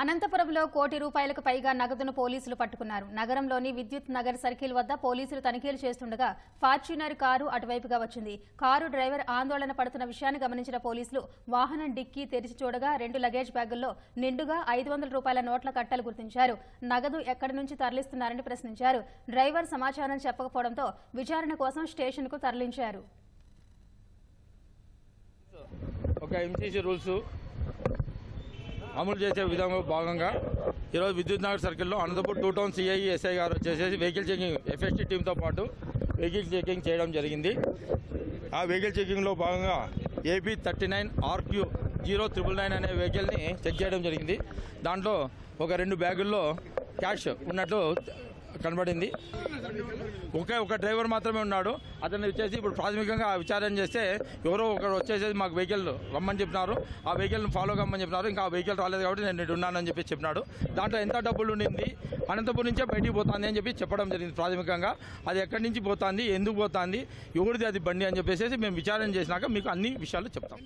అనంతపురంలో కోటి రూపాయలకు పైగా నగదును పోలీసులు పట్టుకున్నారు. నగరంలోని విద్యుత్ నగర్ సర్కిల్ వద్ద పోలీసులు తనిఖీలు చేస్తుండగా ఫార్చ్యూనర్ కారు అటువైపుగా వచ్చింది. కారు డ్రైవర్ ఆందోళన పడుతున్న విషయాన్ని గమనించిన పోలీసులు వాహనం డిక్కీ తెరిచి చూడగా రెండు లగేజ్ బ్యాగుల్లో నిండుగా ఐదు వందల రూపాయల నోట్ల కట్టలు గుర్తించారు. నగదు ఎక్కడి నుంచి తరలిస్తున్నారని ప్రశ్నించారు. డ్రైవర్ సమాచారం చెప్పకపోవడంతో విచారణ కోసం స్టేషన్కు తరలించారు. ఒక ఎంసీసీ రూల్స్ అమలు చేసే విధంగా భాగంగా ఈరోజు విద్యుత్ నగర్ సర్కిల్లో Anantapur two town CI SI గారు వచ్చేసి వెహికల్ చెకింగ్ ఎఫ్ఎస్టీ టీంతో పాటు వెహికల్ చెకింగ్ చేయడం జరిగింది. ఆ వెహికల్ చెకింగ్లో భాగంగా AP thirty nine R Q zero triple nine అనే వెహికల్ని చెక్ చేయడం జరిగింది. దాంట్లో ఒక రెండు బ్యాగుల్లో క్యాష్ ఉన్నట్లు కనబడింది. ఒకే ఒక డ్రైవర్ మాత్రమే ఉన్నాడు. అతను వచ్చేసి ఇప్పుడు ప్రాథమికంగా విచారణ చేస్తే ఎవరో ఒకరు వచ్చేసి మాకు వెహికల్ రమ్మని చెప్పినారు. ఆ వెహికల్ని ఫాలో కమ్మని చెప్పినారు. ఇంకా ఆ వెహికల్ రాలేదు కాబట్టి నేను ఇటు ఉన్నానని చెప్పి చెప్పినాడు. దాంట్లో ఎంత డబ్బులు ఉండింది? అనంతపురం నుంచే బయటికి పోతుంది అని చెప్పి చెప్పడం జరిగింది ప్రాథమికంగా. అది ఎక్కడి నుంచి పోతుంది? ఎందుకు పోతుంది? ఎవరిది అది బండి అని చెప్పేసి మేము విచారణ చేసినాక మీకు అన్ని విషయాలు చెప్తాం.